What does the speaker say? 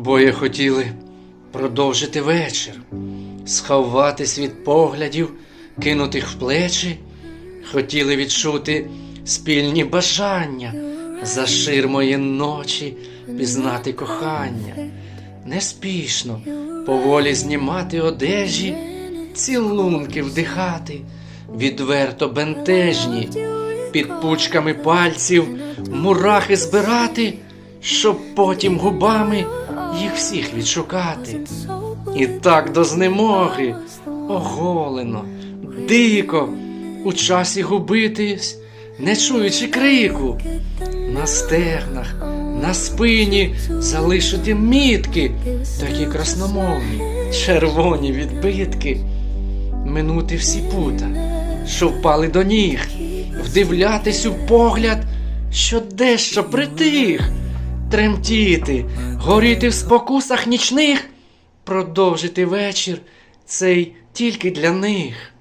Обоє хотіли продовжити вечір, сховатись від поглядів, кинутих в плечі, хотіли відчути спільні бажання за ширмої ночі пізнати кохання, неспішно, поволі знімати одежі, цілунки вдихати, відверто бентежні, під пучками пальців мурахи збирати, щоб потім губами їх всіх відшукати. І так до знемоги, оголено, дико, у часі губитись, не чуючи крику, на стегнах, на спині залишити мітки, такі красномовні, червоні відбитки, минути всі пута, що впали до ніг, вдивлятись у погляд, що дещо притих, тремтіти, горіти в спокусах нічних, продовжити вечір цей тільки для них.